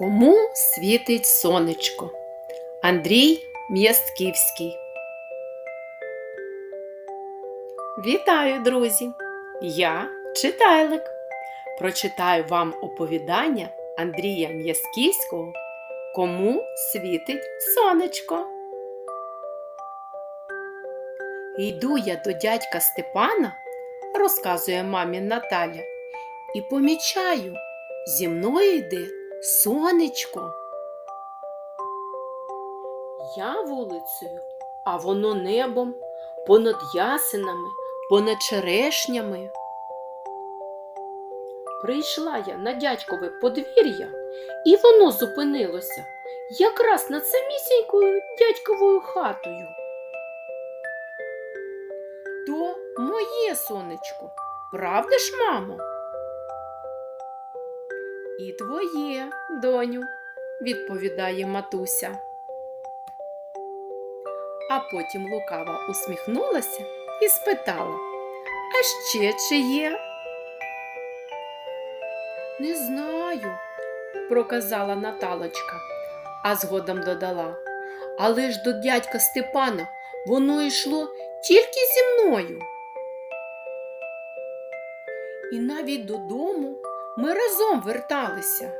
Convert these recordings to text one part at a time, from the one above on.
Кому світить сонечко? Андрій М'ястківський. Вітаю, друзі! Я читайлик. Прочитаю вам оповідання Андрія М'ясківського Кому світить сонечко. Йду я до дядька Степана, розказує мамі Наталя, і помічаю, зі мною йде сонечко. Я вулицею, а воно небом, понад ясенами, понад черешнями. Прийшла я на дядькове подвір'я, і воно зупинилося якраз над самісінькою дядьковою хатою. То моє сонечко, правда ж, мамо? І твоє, доню, відповідає матуся. А потім лукаво усміхнулася і спитала, а ще чиє? Не знаю, проказала Наталочка, а згодом додала. Але ж до дядька Степана воно йшло тільки зі мною. І навіть додому ми разом верталися.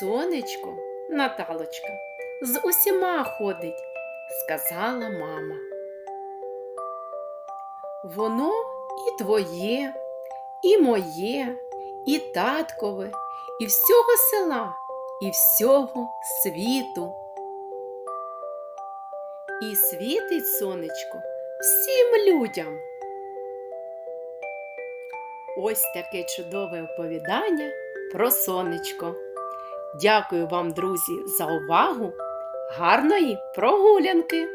Сонечко, Наталочка, з усіма ходить, сказала мама. Воно і твоє, і моє, і таткове, і всього села, і всього світу. І світить сонечко всім людям. Ось таке чудове оповідання про сонечко. Дякую вам, друзі, за увагу. Гарної прогулянки!